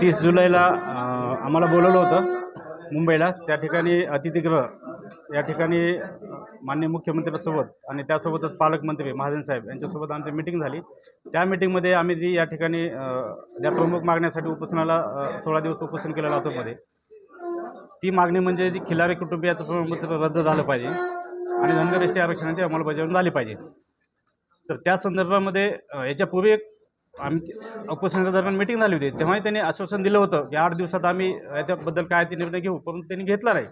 तीस जुलैला आम्हाला बोलवलं होतं मुंबईला. त्या ठिकाणी अतिथीगृह या ठिकाणी माननीय मुख्यमंत्र्यांसोबत आणि त्यासोबतच पालकमंत्री महाजन साहेब यांच्यासोबत आमची मिटिंग झाली. त्या मिटिंगमध्ये आम्ही जी या ठिकाणी त्या ज्या प्रमुख मागण्यासाठी उपोषणाला सोळा दिवस उपोषण केलं लातूरमध्ये ती मागणी म्हणजे जी खिलारी कुटुंबियाचं प्रमाणपत्र रद्द झालं पाहिजे आणि धनगर एस टी आरक्षणाची अंमलबजावणी झाली पाहिजे. तर त्या संदर्भामध्ये याच्यापूर्वी एक आम्ही उपोषणाच्या दरम्यान मिटिंग झाली होती. तेव्हाही त्यांनी आश्वासन दिलं होतं की आठ दिवसात आम्ही याच्याबद्दल काय ते निर्णय घेऊ परंतु त्यांनी घेतला नाही.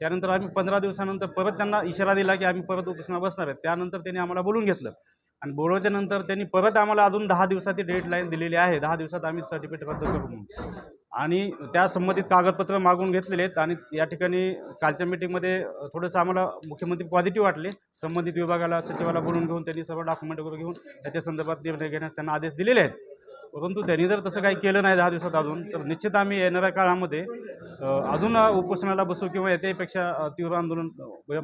त्यानंतर आम्ही पंधरा दिवसानंतर परत त्यांना इशारा दिला की आम्ही परत उपसना बसणार आहे त्यानंतर त्यांनी आम्हाला बोलून घेतलं. आणि बोलवल्यानंतर त्यांनी परत आम्हाला अजून दहा दिवसाची डेडलाईन दिलेली आहे. दहा दिवसात आम्ही सर्टिफिकेट रद्द करू म्हणून. आणि त्या संबंधित कागदपत्र मागून घेतलेले आहेत आणि या ठिकाणी कालच्या मीटिंगमध्ये थोडंसं आम्हाला मुख्यमंत्री पॉझिटिव्ह वाटले. संबंधित विभागाला सचिवाला बोलून घेऊन त्यांनी सर्व डॉक्युमेंट वगैरे घेऊन त्याच्या संदर्भात निर्णय घेण्यास त्यांना आदेश दिलेले आहेत. परंतु त्यांनी जर तसं काही केलं नाही दहा दिवसात अजून तर निश्चित आम्ही येणाऱ्या काळामध्ये अजून उपोषणाला बसू किंवा याच्यापेक्षा तीव्र आंदोलन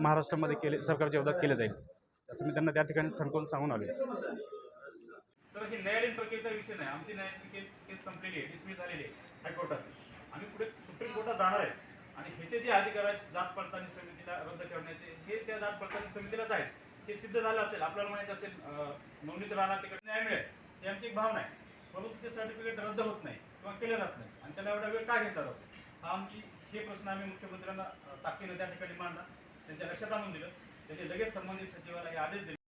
महाराष्ट्रामध्ये केले सरकारच्या विरोधात केले जाईल. असं मी त्यांना त्या ठिकाणी ठणकवून सांगून आलो तर हे न्यायालयीन प्रक्रियेचा विषय नाही. आमची न्यायालयीन केस केस संपलेली आहे डिसमिस झालेली आहे हायकोर्टात. आम्ही पुढे सुप्रीम कोर्टात जाणार आहे. आणि ह्याचे जे अधिकार आहेत जात पडताळणी समितीला रद्द करण्याचे हे त्या जात पडताळणी समितीलाच आहेत. हे सिद्ध झालं असेल आपल्याला माहीत असेल नोंदणीत राहणार तिकडे न्याय मिळेल ही आमची एक भावना आहे. परंतु ते सर्टिफिकेट रद्द होत नाही किंवा केलं जात नाही. आणि त्याला एवढा वेळ का घेतला जातो? हा आमची हे प्रश्न आम्ही मुख्यमंत्र्यांना ताकदीनं त्या ठिकाणी मांडला. त्यांच्या लक्षात आणून दिलं. त्याचे लगेच संबंधित सचिवाला हे आदेश दिले.